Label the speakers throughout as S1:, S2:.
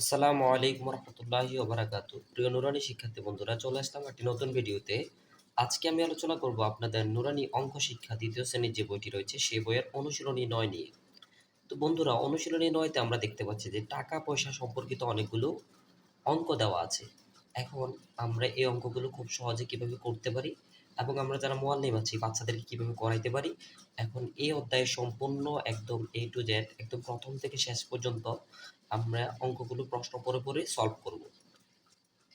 S1: আসসালামু আলাইকুম রহমতুল্লাহি ওবারাকাতু প্রিয় নুরানি শিক্ষার্থী বন্ধুরা, চলে আসলাম একটি নতুন ভিডিওতে। আজকে আমি আলোচনা করব আপনাদের নুরানি অঙ্ক শিক্ষা দ্বিতীয় শ্রেণির যে বইটি রয়েছে, সেই বইয়ের অনুশীলনী নয় নিয়ে। তো বন্ধুরা, অনুশীলনী নয়তে আমরা দেখতে পাচ্ছি যে টাকা পয়সা সম্পর্কিত অনেকগুলো অঙ্ক দেওয়া আছে। এখন আমরা এই অঙ্কগুলো খুব সহজে কীভাবে করতে পারি এবং আমরা যারা মোয়াল্লিম আছি, বাচ্চাদেরকে কীভাবে করাইতে পারি? এখন এই অধ্যায়ে সম্পূর্ণ একদম এ টু জেড একদম প্রথম থেকে শেষ পর্যন্ত আমরা অঙ্কগুলো প্রশ্ন পরে পরে সলভ করব।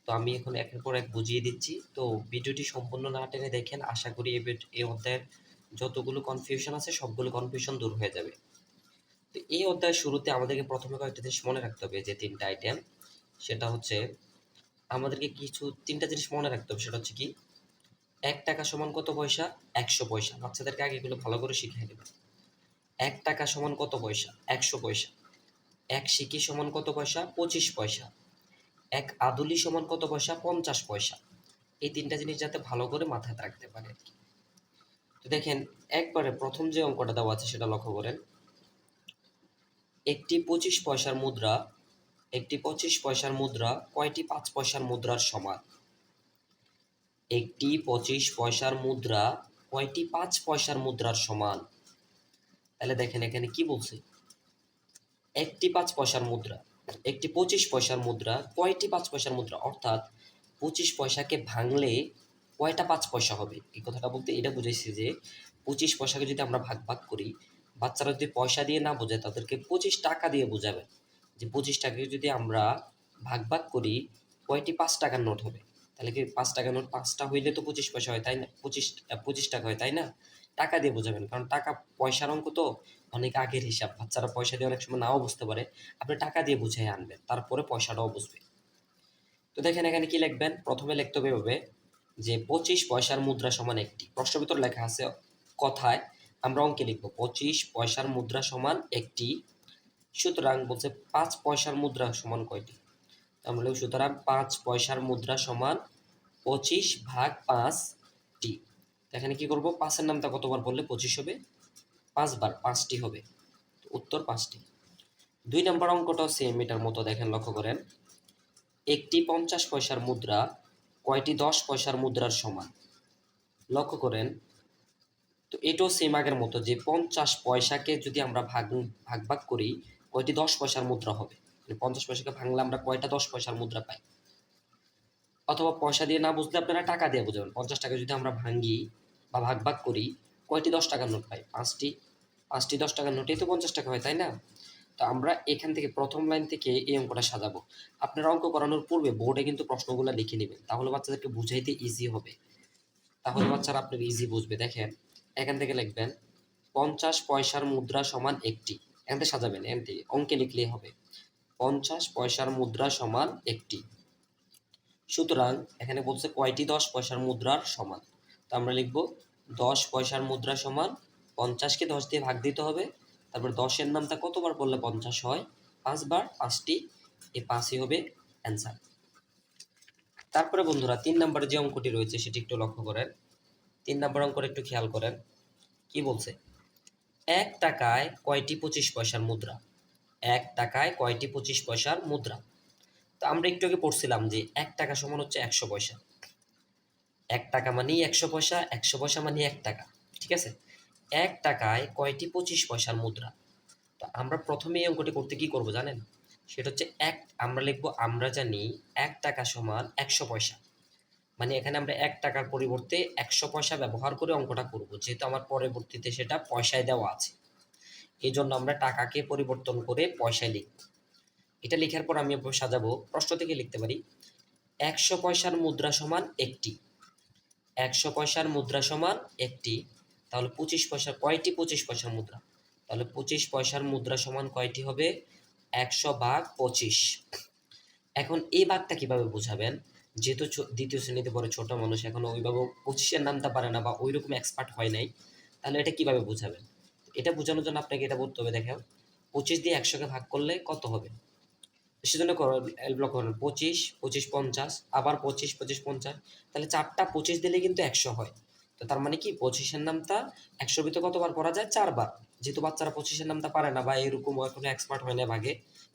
S1: তো আমি এখন একের পর এক বুঝিয়ে দিচ্ছি। তো ভিডিওটি সম্পূর্ণ না টেনে দেখেন, আশা করি এই অধ্যায়ের যতগুলো কনফিউশন আছে, সবগুলো কনফিউশন দূর হয়ে যাবে। তো এই অধ্যায়ের শুরুতে আমাদেরকে প্রথমে কয়েকটা জিনিস মনে রাখতে হবে, যে তিনটা আইটেম সেটা হচ্ছে আমাদেরকে কিছু, তিনটা জিনিস মনে রাখতে হবে, সেটা হচ্ছে কি? এক টাকা সমান কত পয়সা? একশো পয়সা। বাচ্চাদেরকে আগে এগুলো ভালো করে শিখিয়ে দেবে। এক টাকা সমান কত পয়সা? একশো পয়সা। এক সিকি সমান কত পয়সা? পঁচিশ পয়সা। এক আদুলি সমান কত পয়সা? পঞ্চাশ পয়সা। এই তিনটা জিনিস যাতে ভালো করে মাথায় রাখতে পারে আর কি। তো দেখেন, একবারে প্রথম যে অঙ্কটা দেওয়া আছে সেটা লক্ষ্য করেন। একটি পঁচিশ পয়সার মুদ্রা, একটি পঁচিশ পয়সার মুদ্রা, কয়টি পাঁচ পয়সার মুদ্রার সমান? একটি পঁচিশ পয়সার মুদ্রা, কয়টি পাঁচ পয়সার মুদ্রার সমান? তাহলে দেখেন এখানে কি বলছে? একটি পাঁচ পয়সার মুদ্রা, একটি পঁচিশ পয়সার মুদ্রা, কয়টি পাঁচ পয়সার মুদ্রা? অর্থাৎ পঁচিশ পয়সাকে ভাঙলে কয়টা পাঁচ পয়সা হবে? এই কথাটা বলতে এটা বুঝাইছি যে পঁচিশ পয়সাকে যদি আমরা ভাগ ভাগ করি, বাচ্চারা যদি পয়সা দিয়ে না বোঝায় তাদেরকে পঁচিশ টাকা দিয়ে বোঝাবেন যে পঁচিশ টাকাকে যদি আমরা ভাগ ভাগ করি, কয়টি পাঁচ টাকার নোট হবে? তাহলে কি পাঁচ টাকা নোট, পাঁচটা হইলে তো পঁচিশ পয়সা হয়, তাই না? পঁচিশ পঁচিশ টাকা হয়, তাই না? টাকা দিয়ে বোঝাবেন, কারণ টাকা পয়সার অঙ্ক তো অনেক আগের হিসাব। বাচ্চারা পয়সা দিয়ে অনেক সময় নাও বুঝতে পারে। আপনি টাকা দিয়ে বুঝিয়ে আনবেন, তারপরে পয়সাটাও বুঝবে। তো দেখেন এখানে কি লিখবেন? প্রথমে লিখতে হবে এভাবে যে পঁচিশ পয়সার মুদ্রা সমান একটি। প্রশ্ন ভিতর লেখা আছে কথায়, আমরা অঙ্কে লিখব, পঁচিশ পয়সার মুদ্রা সমান একটি। সুতরাং বলছে পাঁচ পয়সার মুদ্রা সমান কয়টি? আমরা সুতরাং পাঁচ পয়সার মুদ্রা সমান পঁচিশ ভাগ পাঁচটি তো এখানে কি করব? পাঁচের নামটা কতবার বললে পঁচিশ হবে? পাঁচবার, পাঁচটি হবে। উত্তর পাঁচটি। দুই নম্বর অঙ্কটাও সেম এটার মতো দেখেন, লক্ষ্য করেন। একটি পঞ্চাশ পয়সার মুদ্রা, কয়টি দশ পয়সার মুদ্রার সমান? লক্ষ্য করেন। তো এটাও সেম আগের মতো যে পঞ্চাশ পয়সাকে যদি আমরা ভাগ ভাগ ভাগ করি, কয়টি দশ পয়সার মুদ্রা হবে? মানে পঞ্চাশ পয়সাকে ভাঙলে আমরা কয়টা দশ পয়সার মুদ্রা পাই? অথবা পয়সা দিয়ে না বুঝলে আপনারা টাকা দিয়ে বুঝাবেন। পঞ্চাশ টাকা যদি আমরা ভাঙ্গি বা ভাগ ভাগ করি, কয়টি দশ টাকার নোট পাই? পাঁচটি। পাঁচটি দশ টাকার নোটেই তো পঞ্চাশ টাকা হয়, তাই না? তো আমরা এখান থেকে প্রথম লাইন থেকে এই অঙ্কটা সাজাবো। আপনারা অঙ্ক করানোর পূর্বে বোর্ডে কিন্তু প্রশ্নগুলো লিখে নেবেন। তাহলে বাচ্চাদেরকে বুঝাইতে ইজি হবে। তাহলে বাচ্চারা আপনার ইজি বুঝবে। দেখেন, এখান থেকে লিখবেন, পঞ্চাশ পয়সার মুদ্রা সমান একটি। এখান থেকে সাজাবেন এখান থেকে অঙ্কে লিখলেই হবে। পঞ্চাশ পয়সার মুদ্রা সমান একটি। সুতরাং এখানে বলছে কয়টি? দশ পয়সার মুদ্রার সমান। তো আমরা লিখব দশ পয়সার মুদ্রা সমান পঞ্চাশকে দশ দিয়ে ভাগ দিতে হবে। তারপর দশের নামটা কতবার বললে পঞ্চাশ হয়? পাঁচবার। পাঁচটি। এই পাঁচই হবে অ্যান্সার। তারপরে বন্ধুরা, তিন নম্বরে যে অঙ্কটি রয়েছে সেটি একটু লক্ষ্য করেন। তিন নম্বর অঙ্কটা একটু খেয়াল করেন। কি বলছে? এক টাকায় কয়টি পঁচিশ পয়সার মুদ্রা? এক টাকায় কয়টি পঁচিশ পয়সার মুদ্রা? তো আমরা একটু আগে পড়ছিলাম যে এক টাকা সমান হচ্ছে একশো পয়সা। এক টাকা মানেই একশো পয়সা একশো পয়সা মানে এক টাকা, ঠিক আছে? এক টাকায় কয়টি পঁচিশ পয়সার মুদ্রা? তো আমরা প্রথমে এই অঙ্কটি করতে কি করব জানেন? সেটা হচ্ছে এক, আমরা লিখব, আমরা জানি এক টাকা সমান একশো পয়সা। মানে এখানে আমরা এক টাকার পরিবর্তে একশো পয়সা ব্যবহার করে অঙ্কটা করব, যেহেতু আমার পরবর্তীতে সেটা পয়সায় দেওয়া আছে। এই জন্য আমরা টাকাকে পরিবর্তন করে পয়সায় লিখব। এটা লেখার পর আমি সাজাবো। প্রশ্ন থেকে লিখতে পারি, একশো পয়সার মুদ্রা সমান একটি। একশো পয়সার মুদ্রা সমান একটি, তাহলে পঁচিশ পয়সা কয়টি পঁচিশ পয়সার মুদ্রা? তাহলে পঁচিশ পয়সার মুদ্রা সমান কয়টি হবে? একশো ভাগ পঁচিশ। এখন এই ভাগটা কীভাবে বোঝাবেন? যেহেতু দ্বিতীয় শ্রেণীতে পড়ে ছোট মানুষ, এখন ওইভাবে পঁচিশের নামটা পারে না বা ওই রকম এক্সপার্ট হয় নাই, তাহলে এটা কীভাবে বোঝাবেন? এটা বোঝানোর জন্য আপনাকে এটা বলতে হবে দেখেন পঁচিশ দিয়ে একশোকে ভাগ করলে কত হবে? সেজন্য করো ব্লক করুন পঁচিশ পঁচিশ পঞ্চাশ, আবার পঁচিশ পঁচিশ পঞ্চাশ। তাহলে চারটা পঁচিশ দিলে কিন্তু একশো হয়। তো তার মানে কি? পঁচিশের নামটা একশোর ভিতরে কতবার পড়া যায়? চারবার। যেহেতু বাচ্চারা পঁচিশের নামটা পারে না বা এরকম এখনও এক্সপার্ট হয় না ভাগে,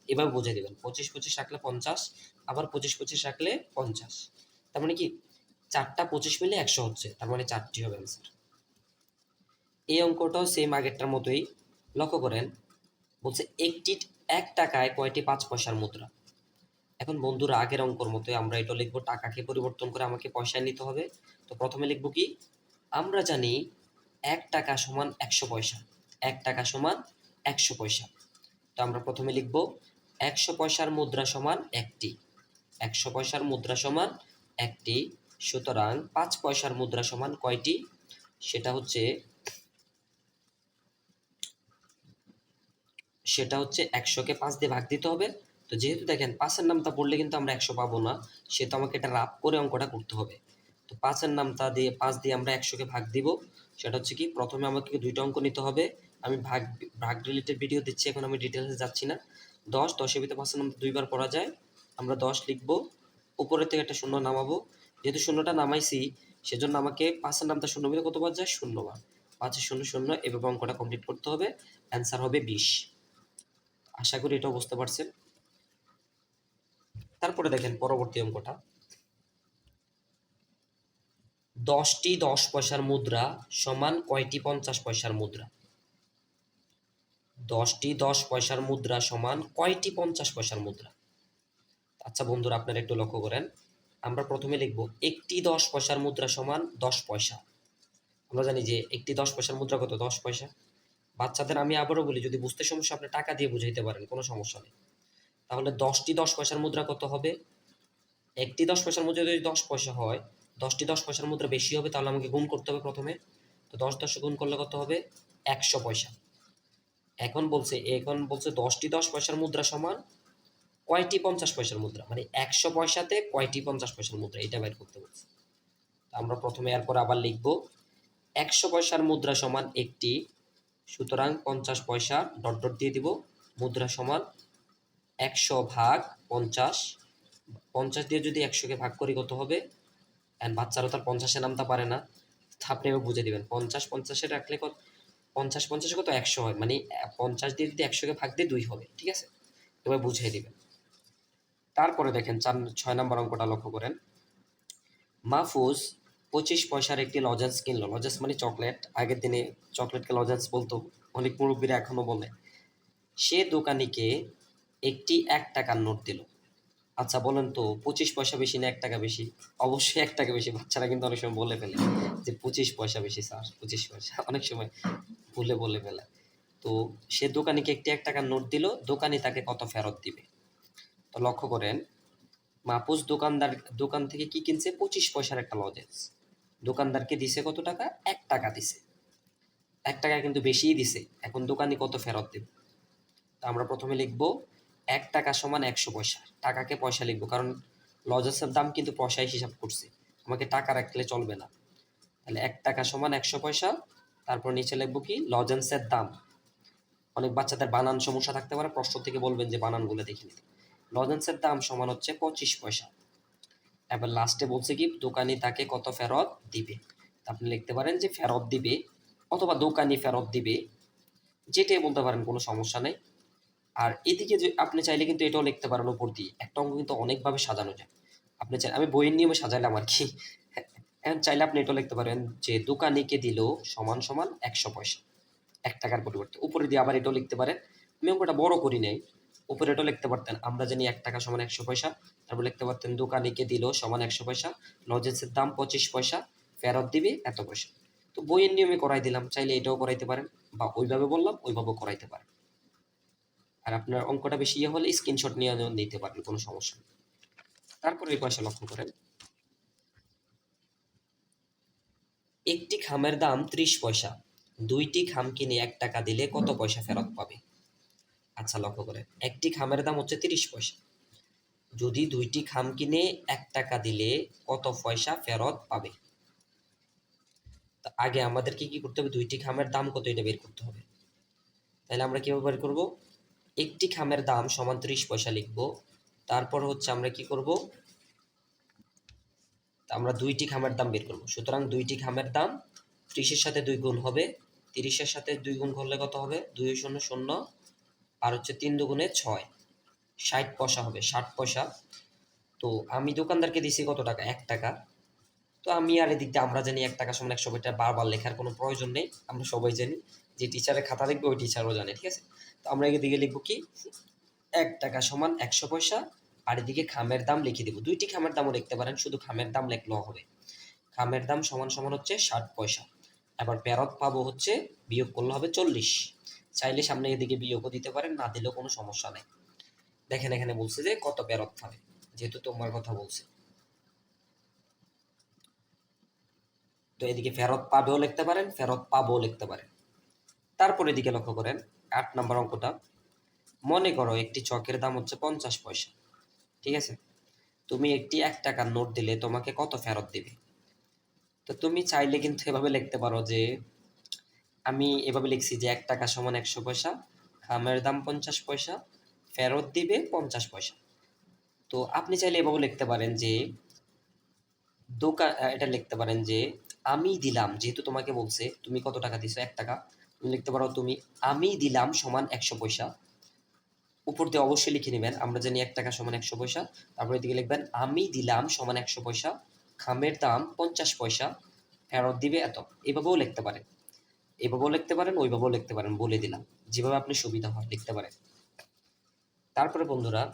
S1: এভাবে বুঝে দেবেন। পঁচিশ পঁচিশ রাখলে পঞ্চাশ, আবার পঁচিশ পঁচিশ রাখলে পঞ্চাশ। তার মানে কি? চারটা পঁচিশ মিলে একশো হচ্ছে। তার মানে চারটি হবে অ্যান্সার এই অঙ্কটাও সেম আগেরটার মতোই। লক্ষ্য করেন, বলছে একটি এক টাকায় কয়টি? পাঁচ পয়সার মুদ্রা। এখন বন্ধুরা, আগের অঙ্কর মতোই আমরা এটা লিখব টাকাকে পরিবর্তন করে আমাকে পয়সায় নিতে হবে। তো প্রথমে লিখব কি? আমরা জানি এক টাকা সমান একশো পয়সা। এক টাকা সমান একশো পয়সা। তো আমরা প্রথমে লিখব, একশো পয়সার মুদ্রা সমান একটি। একশো পয়সার মুদ্রা সমান একটি। সুতরাং পাঁচ পয়সার মুদ্রা সমান কয়টি? সেটা হচ্ছে সেটা হচ্ছে একশোকে পাঁচ দিয়ে ভাগ দিতে হবে। তো যেহেতু দেখেন পাঁচের নামটা পড়লে কিন্তু আমরা একশো পাবো না সে তো আমাকে এটা রাপ করে অঙ্কটা করতে হবে। তো পাঁচের নামটা দিয়ে, পাঁচ দিয়ে আমরা একশোকে ভাগ দিব। সেটা হচ্ছে কি, প্রথমে আমাকে দুইটা অঙ্ক নিতে হবে। আমি ভাগ ভাগ রিলেটেড ভিডিও দিচ্ছি, এখন আমি ডিটেলসে যাচ্ছি না। দশ, দশের ভিতরে পাঁচের নামটা দুইবার পড়া যায়। আমরা দশ লিখব, উপরের থেকে একটা শূন্য নামাবো। যেহেতু শূন্যটা নামাইছি, সেজন্য আমাকে পাঁচের নামটা শূন্য ভিতরে কতবার যায়? শূন্যবার পাঁচের শূন্য শূন্য, এভাবে অঙ্কটা কমপ্লিট করতে হবে। অ্যান্সার হবে বিশ। আশা করি এটাও বুঝতে পারছেন। তারপরে দেখেন পরবর্তী অঙ্কটা। দশটি দশ পয়সার মুদ্রা সমান কয়টি পঞ্চাশ পয়সার মুদ্রা? দশটি দশ পয়সার মুদ্রা সমান কয়টি পঞ্চাশ পয়সার মুদ্রা? আচ্ছা বন্ধুরা, আপনারা একটু লক্ষ্য করেন। আমরা প্রথমে লিখব একটি দশ পয়সার মুদ্রা সমান দশ পয়সা। আমরা জানি যে একটি দশ পয়সার মুদ্রা কত? দশ পয়সা। বাচ্চাদের আমি আবারও বলি, যদি বুঝতে সমস্যা আপনি টাকা দিয়ে বুঝাইতে পারেন, কোনো সমস্যা নেই। তাহলে দশটি দশ পয়সার মুদ্রা কত হবে? একটি দশ পয়সার মুদ্রা যদি দশ পয়সা হয়, দশটি দশ পয়সার মুদ্রা বেশি হবে, তাহলে আমাকে গুণ করতে হবে প্রথমে। তো দশ দশ গুণ করলে কত হবে? একশো পয়সা। এখন বলছে এখন বলছে দশটি দশ পয়সার মুদ্রা সমান কয়টি পঞ্চাশ পয়সার মুদ্রা? মানে একশো পয়সাতে কয়টি পঞ্চাশ পয়সার মুদ্রা? এটা বের করতে বলছে। আমরা প্রথমে এরপর আবার লিখব, একশো পয়সার মুদ্রা সমান একটি সুতরাং পঞ্চাশ পয়সা ডট ডট দিয়ে দিব। মুদ্রা সমান একশো ভাগ পঞ্চাশ। পঞ্চাশ দিয়ে যদি একশোকে ভাগ করি কত হবে? অ্যান্ড বাচ্চারা তার পঞ্চাশে নামতে পারে না। আপনি এবার বুঝে দিবেন। পঞ্চাশ পঞ্চাশে রাখলে কত? পঞ্চাশ পঞ্চাশে কত? একশো হয়। মানে পঞ্চাশ দিয়ে যদি একশোকে ভাগ দিয়ে দুই হবে। ঠিক আছে? এবার বুঝিয়ে দিবেন। তারপরে দেখেন চার, ছয় নম্বর অঙ্কটা লক্ষ্য করেন। মাহফুজ পঁচিশ পয়সার একটি লজেন্স কিনলো। লজেন্স মানে চকলেট। আগের দিনে চকলেটকে লজেন্স বলতো। অনেক মুরব্বীরা এখনও বলে। সে দোকানিকে একটি এক টাকার নোট দিল। আচ্ছা বলেন তো, পঁচিশ পয়সা বেশি না এক টাকা বেশি? অবশ্যই এক টাকা বেশি। বাচ্চারা কিন্তু অনেক সময় বলে ফেলে যে, পঁচিশ পয়সা বেশি, স্যার, পঁচিশ পয়সা। অনেক সময় ভুলে বলে ফেলে। তো সে দোকানিকে একটি এক টাকার নোট দিল। দোকানি তাকে কত ফেরত দিবে? তো লক্ষ্য করেন, মাপুস দোকানদার দোকান থেকে কি কিনছে? পঁচিশ পয়সার একটা লজেন্স। দোকানদারকে দিছে কত টাকা? এক টাকা দিছে। এক টাকা কিন্তু বেশিই দিছে। এখন দোকানি কত ফেরত দেবে? তা আমরা প্রথমে লিখব, এক টাকা সমান একশো পয়সা। টাকাকে পয়সা লিখব, কারণ লজেন্সের দাম কিন্তু পয়সায় হিসাব করছে। আমাকে টাকা রাখলে চলবে না। তাহলে এক টাকা সমান একশো পয়সা, তারপর নিচে লিখব কি? লজেন্সের দাম। অনেক বাচ্চাদের বানান সমস্যা থাকতে পারে, প্রশ্ন থেকে বলবেন যে বানানগুলো দেখে নিতে। লজেন্সের দাম সমান হচ্ছে পঁচিশ পয়সা। এবার লাস্টে বলছে কি, দোকানি তাকে কত ফেরত দিবে? আপনি লিখতে পারেন যে ফেরত দিবে অথবা দোকানি ফেরত দিবে, যেটাই বলতে পারেন, কোনো সমস্যা নেই। আর এদিকে যে আপনি চাইলে কিন্তু এটাও লিখতে পারেন উপর দিয়ে, একটা অঙ্ক কিন্তু অনেকভাবে সাজানো যায়। আপনি চাই, আমি বইয়ের নিয়মে সাজাইলাম আর কি। এখন চাইলে আপনি এটাও লিখতে পারেন যে দোকানিকে দিল সমান সমান একশো পয়সা, এক টাকার পরিবর্তে। উপরে দিয়ে আবার এটাও লিখতে পারেন। আমি অঙ্কটা বড় করি নাই। উপরে এটাও লিখতে পারতেন, আমরা জানি এক টাকা সমান একশো পয়সা, তারপর লিখতে পারতেন দোকানিকে দিল সমান একশো পয়সা, লজেন্সের দাম পঁচিশ পয়সা, ফেরত দিবে এত পয়সা। তো বইয়ের নিয়মে করাই দিলাম, চাইলে এটাও করাইতে পারেন, বা ওইভাবে বললাম, ওইভাবেও করাইতে পারেন। আর আপনার অঙ্কটা বেশি ইয়ে হলে স্ক্রিনশট নিয়ে নিতে পারেন কোনো সমস্যা নেই। তারপরে এই পয়সা লক্ষ্য করেন। একটি খামের দাম ত্রিশ পয়সা, দুইটি খাম কিনে এক টাকা দিলে কত পয়সা ফেরত পাবে? আচ্ছা লক্ষ্য করেন একটি খামের দাম হচ্ছে তিরিশ পয়সা। যদি দুইটি খাম কিনে এক টাকা দিলে কত পয়সা ফেরত পাবে? আগে আমাদেরকে কি করতে হবে? দুইটি খামের দাম কত এটা বের করতে হবে। তাহলে আমরা কীভাবে বের করব? একটি খামের দাম সমান ত্রিশ পয়সা লিখব। তারপর হচ্ছে আমরা কি করব? আমরা দুইটি খামের দাম বের করব। সুতরাং দুইটি খামের দাম ত্রিশের সাথে দুই গুণ হবে। তিরিশের সাথে দুই গুণ করলে কত হবে? দুই শূন্য শূন্য আর হচ্ছে তিন দুগুণে ছয়। ষাট পয়সা হবে, ষাট পয়সা। তো আমি দোকানদারকে দিছি কত টাকা? এক টাকা। তো আমি আর এদিক দিয়ে আমরা জানি এক টাকা সমান একশো এটা বারবার লেখার কোনো প্রয়োজন নেই, আমরা সবাই জানি যে টিচারের খাতা দেখবে, ওই টিচারও জানে, ঠিক আছে? তো আমরা এদিকে লিখব কি? এক টাকা সমান একশো পয়সা, আর এদিকে খামের দাম লিখে দেবো। দুইটি খামের দামও লিখতে পারেন, শুধু খামের দাম লিখলেও হবে। খামের দাম সমান সমান হচ্ছে ষাট পয়সা। এবার ফেরত পাবো হচ্ছে, বিয়োগ করলে হবে চল্লিশ। চাইলে সামনে এদিকে বিয়োগও দিতে পারেন, না দিলেও কোনো সমস্যা নেই। দেখেন, এখানে বলছে যে কত ফেরত পাবে যেহেতু তোমার কথা বলছে। তো এদিকে ফেরত পাবেও লিখতে পারেন ফেরত পাবও লিখতে পারেন। তারপর এদিকে লক্ষ্য করেন, আট নম্বর অঙ্কটা, মনে করো একটি চকের দাম হচ্ছে পঞ্চাশ পয়সা, ঠিক আছে? তুমি একটি এক টাকার নোট দিলে তোমাকে কত ফেরত দিবে? তো তুমি চাইলে কিন্তু এভাবে লিখতে পারো যে আমি এভাবে লিখছি যে এক টাকা সমান একশো পয়সা খামের দাম পঞ্চাশ পয়সা, ফেরত দিবে পঞ্চাশ পয়সা। তো আপনি চাইলে এভাবে লিখতে পারেন যে দোকান এটা লিখতে পারেন যে, আমি দিলাম, যেহেতু তোমাকে বলছে, তুমি কত টাকা দিছো? এক টাকা। তুমি লিখতে পারো তুমি, আমি দিলাম সমান একশো পয়সা। উপর দিয়ে অবশ্যই লিখে নেবেন, আমরা জানি এক টাকা সমান একশো পয়সা। তারপরে দিকে লিখবেন, আমি দিলাম সমান একশো পয়সা, খামের দাম পঞ্চাশ পয়সা, ফেরত দিবে এত। এভাবেও লিখতে পারেন। এভাবেও লিখতে পারেন, ওইভাবেও লিখতে পারেন, বলে দিলাম। যেভাবে আপনি সুবিধা হয়, লিখতে পারেন। তারপরে বন্ধুরা,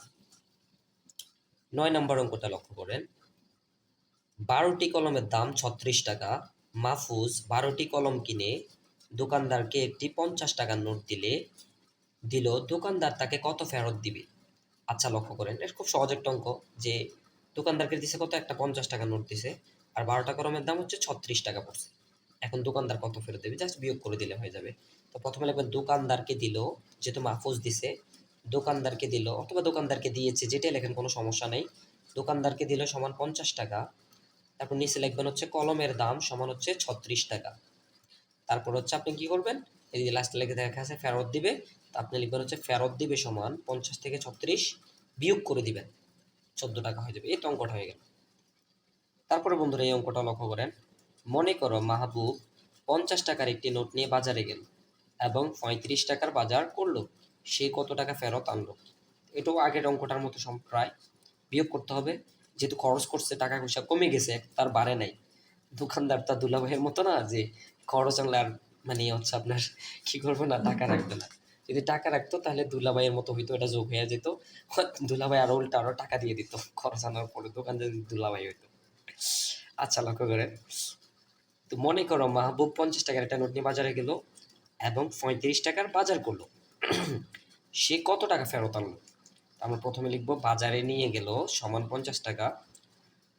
S1: নয় নম্বর অঙ্কটা লক্ষ্য করেন। বারোটি কলমের দাম ছত্রিশ টাকা। মাহফুজ বারোটি কলম কিনে দোকানদারকে একটি পঞ্চাশ টাকার নোট দিলে, দিল, দোকানদার তাকে কত ফেরত দিবে? আচ্ছা লক্ষ্য করেন, এটা খুব সহজ একটা অঙ্ক যে দোকানদারকে দিছে কত? একটা পঞ্চাশ টাকা নোট দিছে। আর বারোটা কলমের দাম হচ্ছে ছত্রিশ টাকা পড়ছে। এখন দোকানদার কত ফেরত দেবে? জাস্ট বিয়োগ করে দিলে হয়ে যাবে। তো প্রথমে লিখবেন দোকানদারকে দিল যেহেতু মাহফুজ দিছে, দোকানদারকে দিল, অথবা দোকানদারকে দিয়েছে, যেটাই লেখেন, কোনো সমস্যা নেই। দোকানদারকে দিল সমান পঞ্চাশ টাকা। তারপর নিচে লিখবেন হচ্ছে কলমের দাম সমান হচ্ছে ছত্রিশ টাকা। তারপর হচ্ছে আপনি কি করবেন? এই যে লাস্টে লেগে দেখা আছে, ফেরত দিবে। তা আপনি লিখবেন হচ্ছে ফেরত দিবে সমান পঞ্চাশ থেকে ছত্রিশ, বিয়োগ করে দিবেন। চোদ্দ টাকা হয়ে যাবে। এই তো অঙ্কটা হয়ে গেল। তারপরে বন্ধুরা এই অঙ্কটা লক্ষ্য করেন। মনে করো মাহবুব পঞ্চাশ টাকার একটি নোট নিয়ে বাজারে গেল এবং পঁয়ত্রিশ টাকার বাজার করল। সে কত টাকা ফেরত আনলো? এটাও আগের অঙ্কটার মতো প্রায় বিয়োগ করতে হবে। যেহেতু খরচ করছে, টাকা পয়সা কমে গেছে তার বাড়ে নাই। দোকানদার তার দুলাভাইয়ের মতো না যে খরচ আনলে আর মানে হচ্ছে আপনার কি করব না, টাকা রাখবে না। যদি টাকা রাখতো তাহলে দুলাভাইয়ের মতো হইতো, এটা যোগ হয়ে যেত। দুলাভাই আরও উল্টা আরও টাকা দিয়ে দিত খরচ আনার পরে, দোকানদার দুলাভাই হইতো। আচ্ছা লক্ষ্য করেন। তো মনে করো মাহবুব পঞ্চাশ টাকার একটা নোট নিয়ে বাজারে গেল এবং পঁয়ত্রিশ টাকার বাজার করল। সে কত টাকা ফেরত আনলো? আমরা প্রথমে লিখব, বাজারে নিয়ে গেল সমান পঞ্চাশ টাকা।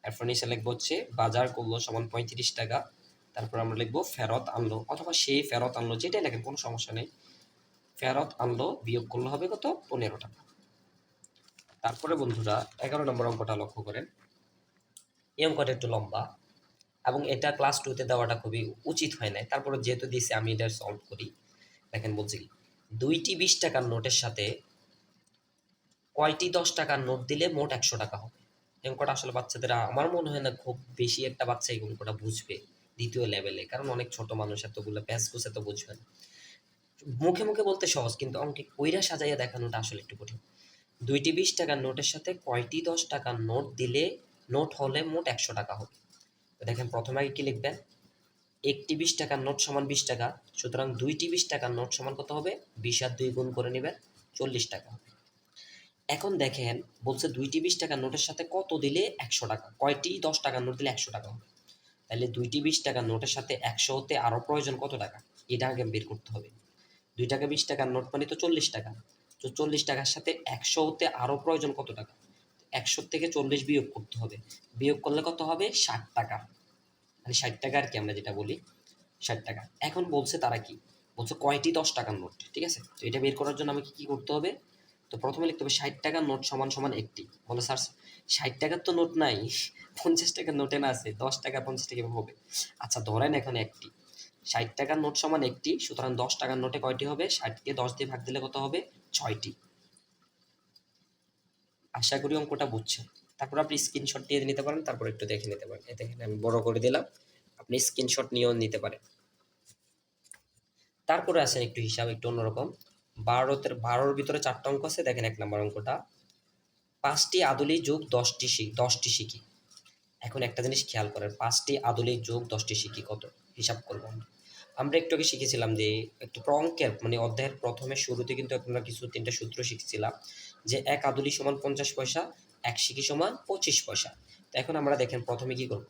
S1: এরপর নিচে লিখব হচ্ছে, বাজার করল সমান পঁয়ত্রিশ টাকা। তারপর আমরা লিখব, ফেরত আনলো। অথবা সেই ফেরত আনলো, যেটাই লেখেন, কোনো সমস্যা নেই। ফেরত আনলো, বিয়োগ করলে হবে কত? পনেরো টাকা। তারপরে বন্ধুরা, এগারো নম্বর অঙ্কটা লক্ষ্য করেন। এই অঙ্কটা একটু লম্বা। এবং এটা ক্লাস টুতে দেওয়াটা খুবই উচিত হয় নাই। তারপরে যেহেতু দিয়েছে, আমি এটা সলভ করি। দেখেন বলছি কি, দুইটি বিশ টাকার নোটের সাথে কয়টি দশ টাকার নোট দিলে মোট একশো টাকা হবে? অঙ্কটা আসলে বাচ্চাদের, আমার মনে হয় না খুব বেশি একটা বাচ্চা এই অঙ্কটা বুঝবে দ্বিতীয় লেভেলে কারণ অনেক ছোট মানুষ এতগুলো প্যাস গুছে তো বুঝবে না। মুখে মুখে বলতে সহজ, কিন্তু অঙ্কে কইরা সাজাইয়া দেখানোটা আসলে একটু কঠিন। দুইটি বিশ টাকার নোটের সাথে কয়টি দশ টাকার নোট দিলে, নোট হলে মোট একশো টাকা হবে? দেখেন প্রথমে আগে কি লিখবেন? একটি বিশ টাকার নোট সমান বিশ টাকা, সুতরাং দুইটি বিশ টাকার নোট সমান কত হবে? বিশ আর দুই গুণ করে নেবেন চল্লিশ টাকা এখন দেখেন, বলছে দুইটি বিশ টাকার নোটের সাথে কত দিলে একশো টাকা? কয়টি? দশ টাকার নোট দিলে একশো টাকা হবে। তাহলে দুইটি বিশ টাকার নোটের সাথে একশো হতে আরও প্রয়োজন কত টাকা? এটা আগে বের করতে হবে। দুই টাকা বিশ টাকার নোট মানে তো চল্লিশ টাকা। তো চল্লিশ টাকার সাথে একশো হতে আরও প্রয়োজন কত টাকা? একশো থেকে চল্লিশ বিয়োগ করতে হবে। বিয়োগ করলে কত হবে? ষাট টাকা। মানে ষাট টাকা আর কি আমরা যেটা বলি? ষাট টাকা। এখন বলছে তারা কি? বলছে কয়টি দশ টাকার নোট, ঠিক আছে? তো এটা বের করার জন্য আমাকে কি করতে হবে? তো প্রথমে লিখতে হবে ষাট টাকার নোট সমান সমান একটি। বলে স্যার, ষাট টাকার তো নোট নাই, পঞ্চাশ টাকার নোটে না আছে, দশ টাকা পঞ্চাশ টাকা হবে। আচ্ছা ধরেন এখন একটি। ষাট টাকার নোট সমান একটি, সুতরাং দশ টাকার নোটে কয়টি হবে? ষাটকে দশ দিয়ে ভাগ দিলে কত হবে? ছয়টি। আশা করি অঙ্কটা বুঝছেন। তারপর আপনি স্ক্রিনশট দিয়ে নিতে পারেন, তারপর একটু দেখে নিতে পারেন। দেখেন, আমি বড় করে দিলাম। আপনি স্ক্রিনশট নিয়েও নিতে পারেন। তারপরে আসেন একটু হিসাব, একটু অন্যরকম। বারোতের, বারোর ভিতরে চারটা অঙ্ক আছে, দেখেন এক নম্বর অঙ্কটা। পাঁচটি আদলি যোগ দশটি শিখি দশটি শিখি। এখন একটা জিনিস খেয়াল করেন, পাঁচটি আদলি যোগ দশটি শিখি কত? হিসাব করব আমরা আমরা একটু আগে শিখেছিলাম যে একটু অঙ্কের মানে অধ্যায়ের প্রথমে শুরুতে কিন্তু আমরা কিছু তিনটা সূত্র শিখেছিলাম যে এক আদলি সমান পঞ্চাশ পয়সা, এক শিখি সমান পঁচিশ পয়সা। তো এখন আমরা দেখেন প্রথমে কি করব?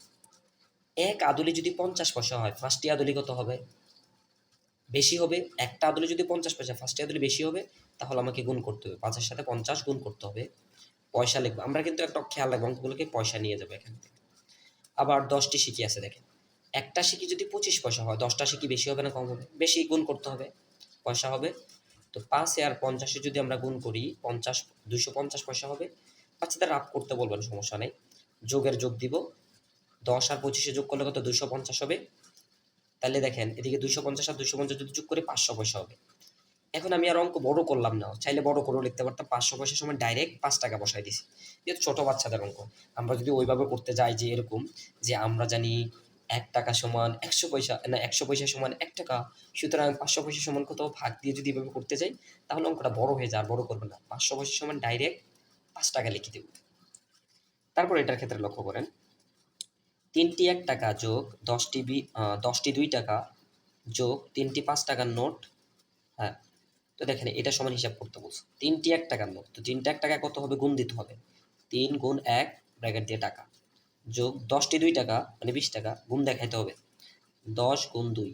S1: এক আদলি যদি পঞ্চাশ পয়সা হয় পাঁচটি আদলি কত হবে? বেশি হবে। একটা আদলি যদি পঞ্চাশ পয়সা ফার্স্টে আদলি বেশি হবে, তাহলে আমাকে গুণ করতে হবে। পাঁচের সাথে পঞ্চাশ গুণ করতে হবে। পয়সা লিখব। আমরা কিন্তু একটা খেয়াল রাখব, অঙ্কগুলোকে পয়সা নিয়ে যাব এখান থেকে। আবার দশটি শিখি আছে, দেখেন। একটা শিখি যদি পঁচিশ পয়সা হয়, দশটা শিখি বেশি হবে না কম হবে? বেশি গুণ করতে হবে, পয়সা হবে। তো পাঁচে আর পঞ্চাশে যদি আমরা গুণ করি, পঞ্চাশ, দুশো পঞ্চাশ পয়সা হবে। বাচ্চাদের রাপ করতে বলবেন, সমস্যা নেই। যোগের যোগ দিব। দশ আর পঁচিশে যোগ করলে কত? দুশো পঞ্চাশ হবে। তাহলে দেখেন, এদিকে দুশো পঞ্চাশ আর দুশো পঞ্চাশ যদি যোগ করে, পাঁচশো পয়সা হবে। এখন আমি আর অঙ্ক বড় করলাম না। চাইলে বড় করেও লিখতে পারতাম। পাঁচশো পয়সার সময় ডাইরেক্ট পাঁচ টাকা বসাই দিছি। যেহেতু ছোটো বাচ্চাদের অঙ্ক। আমরা যদি ওইভাবে করতে যাই যে এরকম, যে আমরা জানি এক টাকা সমান একশো পয়সা, না, একশো পয়সা সমান এক টাকা। সুতরাং পাঁচশো পয়সা সমান কোথাও ভাগ দিয়ে যদি এভাবে করতে চাই, তাহলে অঙ্কটা বড় হয়ে যায় আর বড় করবে না। পাঁচশো পয়সা সমান ডাইরেক্ট পাঁচ টাকা লিখে দেব। তারপর এটার ক্ষেত্রে লক্ষ্য করেন। তিনটি এক টাকা যোগ দশটি বি দশটি দুই টাকা যোগ তিনটি পাঁচ টাকার নোট। হ্যাঁ তো দেখেন এটা সমান হিসাব করতে বলছে। তিনটি এক টাকার নোট, তো তিনটা এক টাকা কত হবে? গুণ দিতে হবে। তিন গুণ এক, ব্র্যাকেট দিয়ে টাকা। যোগ দশটি দুই টাকা মানে বিশ টাকা, গুণ দেখাইতে হবে। দশ গুণ দুই।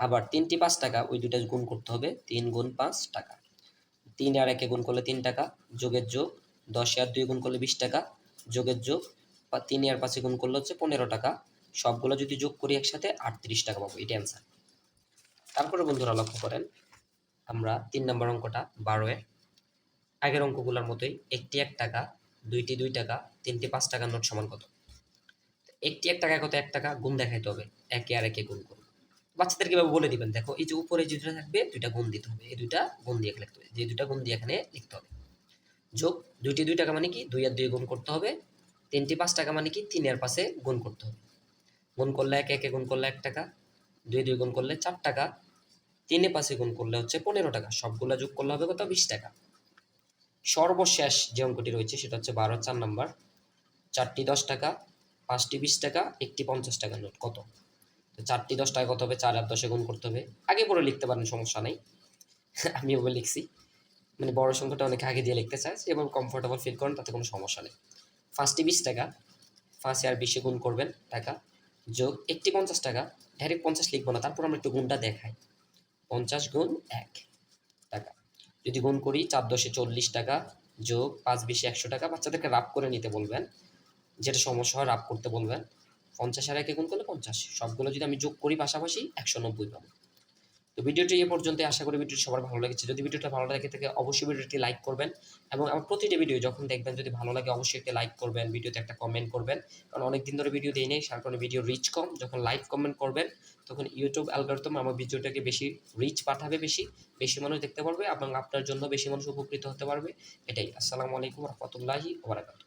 S1: আবার তিনটি পাঁচ টাকা, ওই দুইটা গুণ করতে হবে, তিন গুণ পাঁচ টাকা। তিন আর একে গুণ করলে তিন টাকা, যোগের যোগ দশ আর দুই গুণ করলে বিশ টাকা, যোগের যোগ তিন আর পাঁচে গুণ করলে হচ্ছে পনেরো টাকা। সবগুলো যদি যোগ করি একসাথে, আটত্রিশ টাকা পাবো এটা অ্যান্সার তারপরে বন্ধুরা লক্ষ্য করেন, আমরা তিন নম্বর অঙ্কটা বারোয়ের আগের অঙ্কগুলোর মতোই একটি এক টাকা দুইটি দুই টাকা, তিনটি পাঁচ টাকার নোট সমান কত? একটি এক টাকা কত এক টাকা, গুণ দেখাইতে হবে। একে আর একে গুণ করব বাচ্চাদেরকে এভাবে বলে দিবেন, দেখো, এই যে উপরে যে দুটো থাকবে, দুইটা গুণ দিতে হবে। এই দুইটা গুণ দিয়ে লিখতে হবে। যে দুইটা গুণ দিয়ে এখানে লিখতে হবে। যোগ, দুইটি দুই টাকা মানে কি? দুই আর দুই গুণ করতে হবে। তিনটি পাঁচ টাকা মানে কি? তিন আর পাশে গুণ করতে হবে। গুণ করলে একে একে গুণ করলে এক টাকা। দুই দুই গুণ করলে চার টাকা। তিনে পাশে গুণ করলে হচ্ছে পনেরো টাকা। সবগুলা যোগ করলে হবে কত? বিশ টাকা। সর্বশেষ যে অঙ্কটি রয়েছে সেটা হচ্ছে বারো, চার নাম্বার। চারটি দশ টাকা, পাঁচটি বিশ টাকা, একটি পঞ্চাশ টাকা নোট, কত? তো চারটি দশ টাকা কত হবে? চার আর দশে গুণ করতে হবে। আগে পরে লিখতে পারেন, সমস্যা নেই। আমি ওভাবে লিখছি। মানে বড় সংখ্যাটা অনেকে আগে দিয়ে লিখতে চায় এবং কমফোর্টেবল ফিল করেন, তাতে কোনো সমস্যা নেই। পাঁচটি বিশ টাকা, পাঁচে আর বিশে গুণ করবেন টাকা, যোগ একটি পঞ্চাশ টাকা ডাইরেক্ট পঞ্চাশ লিখব না, তারপর আমরা একটু গুণটা দেখাই। পঞ্চাশ গুণ এক। যদি গুণ করি চার দশে চল্লিশ টাকা যোগ পাঁচ বিশে একশো টাকা, বাচ্চাদেরকে রাপ করে নিতে বলবেন। যেটা সমস্যা হয় রাপ করতে বলবেন। পঞ্চাশ আর একে গুণ করলে পঞ্চাশ। সবগুলো যদি আমি যোগ করি পাশাপাশি একশো নব্বই পাবো। তো ভিডিওটি এ পর্যন্ত আশা করি ভিডিওটি সবার ভালো লেগেছে। যদি ভিডিওটা ভালো লাগে থাকে, অবশ্যই ভিডিওটি লাইক করবেন এবং আমার প্রতিটি ভিডিও যখন দেখবেন, যদি ভালো লাগে অবশ্যই একটা লাইক করবেন, ভিডিওতে একটা কমেন্ট করবেন। কারণ অনেক দিন ধরে ভিডিও দিই নেই সার কারণে ভিডিও রিচ কম। যখন লাইক কমেন্ট করবেন, তখন ইউটিউব অ্যালগোরিদম আমার ভিডিওটাকে বেশি রিচ পাঠাবে বেশি বেশি মানুষ দেখতে পারবে এবং আপনার জন্য বেশি মানুষ উপকৃত হতে পারবে। এটাই। আসসালামু আলাইকুম রহমতুল্লাহি ওবরাকাতুহ